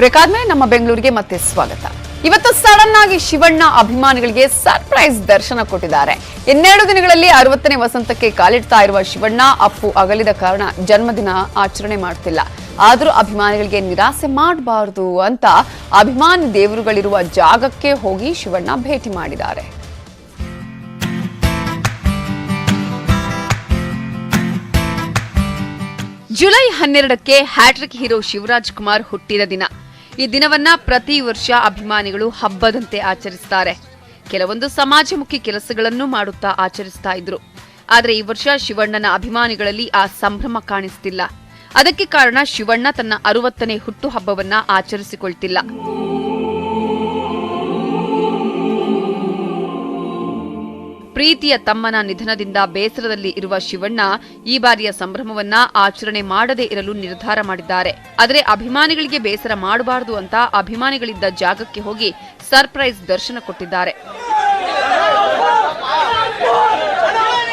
ಬೇಕಾದ್ಮೇಲೆ ನಮ್ಮ ಬೆಂಗಳೂರಿಗೆ ಮತ್ತೆ ಸ್ವಾಗತ. ಇವತ್ತು ಸಡನ್ ಆಗಿ ಶಿವಣ್ಣ ಅಭಿಮಾನಿಗಳಿಗೆ ಸರ್ಪ್ರೈಸ್ ದರ್ಶನ ಕೊಟ್ಟಿದ್ದಾರೆ. ಇನ್ನೆರಡು ದಿನಗಳಲ್ಲಿ ಅರವತ್ತನೇ ವಸಂತಕ್ಕೆ ಕಾಲಿಡ್ತಾ ಇರುವ ಶಿವಣ್ಣ ಅಪ್ಪು ಅಗಲಿದ ಕಾರಣ ಜನ್ಮದಿನ ಆಚರಣೆ ಮಾಡ್ತಿಲ್ಲ. ಆದರೂ ಅಭಿಮಾನಿಗಳಿಗೆ ನಿರಾಸೆ ಮಾಡಬಾರದು ಅಂತ ಅಭಿಮಾನಿ ದೇವರುಗಳಿರುವ ಜಾಗಕ್ಕೆ ಹೋಗಿ ಶಿವಣ್ಣ ಭೇಟಿ ಮಾಡಿದ್ದಾರೆ. ಜುಲೈ ಹನ್ನೆರಡಕ್ಕೆ ಹ್ಯಾಟ್ರಿಕ್ ಹೀರೋ ಶಿವರಾಜ್ ಕುಮಾರ್ ಹುಟ್ಟಿದ ದಿನ. ಈ ದಿನವನ್ನ ಪ್ರತಿ ವರ್ಷ ಅಭಿಮಾನಿಗಳು ಹಬ್ಬದಂತೆ ಆಚರಿಸ್ತಾರೆ. ಕೆಲವೊಂದು ಸಮಾಜಮುಖಿ ಕೆಲಸಗಳನ್ನು ಮಾಡುತ್ತಾ ಆಚರಿಸ್ತಾ ಇದ್ರು. ಆದರೆ ಈ ವರ್ಷ ಶಿವಣ್ಣನ ಅಭಿಮಾನಿಗಳಲ್ಲಿ ಆ ಸಂಭ್ರಮ ಕಾಣಿಸ್ತಿಲ್ಲ. ಅದಕ್ಕೆ ಕಾರಣ ಶಿವಣ್ಣ ತನ್ನ ಅರವತ್ತನೇ ಹುಟ್ಟುಹಬ್ಬವನ್ನ ಆಚರಿಸಿಕೊಳ್ತಿಲ್ಲ. ಪ್ರೀತಿಯ ತಮ್ಮನ ನಿಧನದಿಂದ ಬೇಸರದಲ್ಲಿ ಇರುವ ಶಿವಣ್ಣ ಈ ಬಾರಿಯ ಸಂಭ್ರಮವನ್ನ ಆಚರಣೆ ಮಾಡದೇ ಇರಲು ನಿರ್ಧಾರ ಮಾಡಿದ್ದಾರೆ. ಆದರೆ ಅಭಿಮಾನಿಗಳಿಗೆ ಬೇಸರ ಮಾಡಬಾರದು ಅಂತ ಅಭಿಮಾನಿಗಳಿದ್ದ ಜಾಗಕ್ಕೆ ಹೋಗಿ ಸರ್ಪ್ರೈಸ್ ದರ್ಶನ ಕೊಟ್ಟಿದ್ದಾರೆ.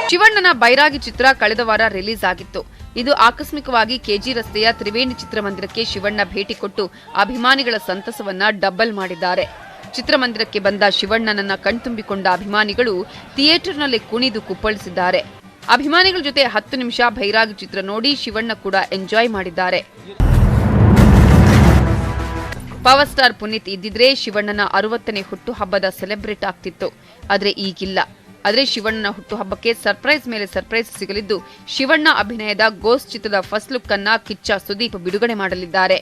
ಶಿವಣ್ಣನ ಬೈರಾಗಿ ಚಿತ್ರ ಕಳೆದ ವಾರ ರಿಲೀಸ್ ಆಗಿತ್ತು. ಇದು ಆಕಸ್ಮಿಕವಾಗಿ ಕೆಜಿ ರಸ್ತೆಯ ತ್ರಿವೇಣಿ ಚಿತ್ರಮಂದಿರಕ್ಕೆ ಶಿವಣ್ಣ ಭೇಟಿ ಕೊಟ್ಟು ಅಭಿಮಾನಿಗಳ ಸಂತಸವನ್ನ ಡಬ್ಬಲ್ ಮಾಡಿದ್ದಾರೆ. ಚಿತ್ರಮಂದಿರಕ್ಕೆ ಬಂದ ಶಿವಣ್ಣನನ್ನ ಕಣ್ತುಂಬಿಕೊಂಡ ಅಭಿಮಾನಿಗಳು ಥಿಯೇಟರ್ನಲ್ಲಿ ಕುಣಿದು ಕುಪ್ಪಳಿಸಿದ್ದಾರೆ. ಅಭಿಮಾನಿಗಳ ಜೊತೆ ಹತ್ತು ನಿಮಿಷ ಭೈರಾಗಿ ಚಿತ್ರ ನೋಡಿ ಶಿವಣ್ಣ ಕೂಡ ಎಂಜಾಯ್ ಮಾಡಿದ್ದಾರೆ. ಪವರ್ ಸ್ಟಾರ್ ಪುನೀತ್ ಇದ್ದಿದ್ರೆ ಶಿವಣ್ಣನ ಅರವತ್ತನೇ ಹುಟ್ಟುಹಬ್ಬದ ಸೆಲೆಬ್ರೇಟ್ ಆಗ್ತಿತ್ತು. ಆದ್ರೆ ಈಗಿಲ್ಲ. ಆದ್ರೆ ಶಿವಣ್ಣನ ಹುಟ್ಟುಹಬ್ಬಕ್ಕೆ ಸರ್ಪ್ರೈಸ್ ಮೇಲೆ ಸರ್ಪ್ರೈಸ್ ಸಿಗಲಿದ್ದು ಶಿವಣ್ಣ ಅಭಿನಯದ ಗೋಸ್ ಚಿತ್ರದ ಫಸ್ಟ್ ಲುಕ್ ಅನ್ನ ಕಿಚ್ಚ ಸುದೀಪ್ ಬಿಡುಗಡೆ ಮಾಡಲಿದ್ದಾರೆ.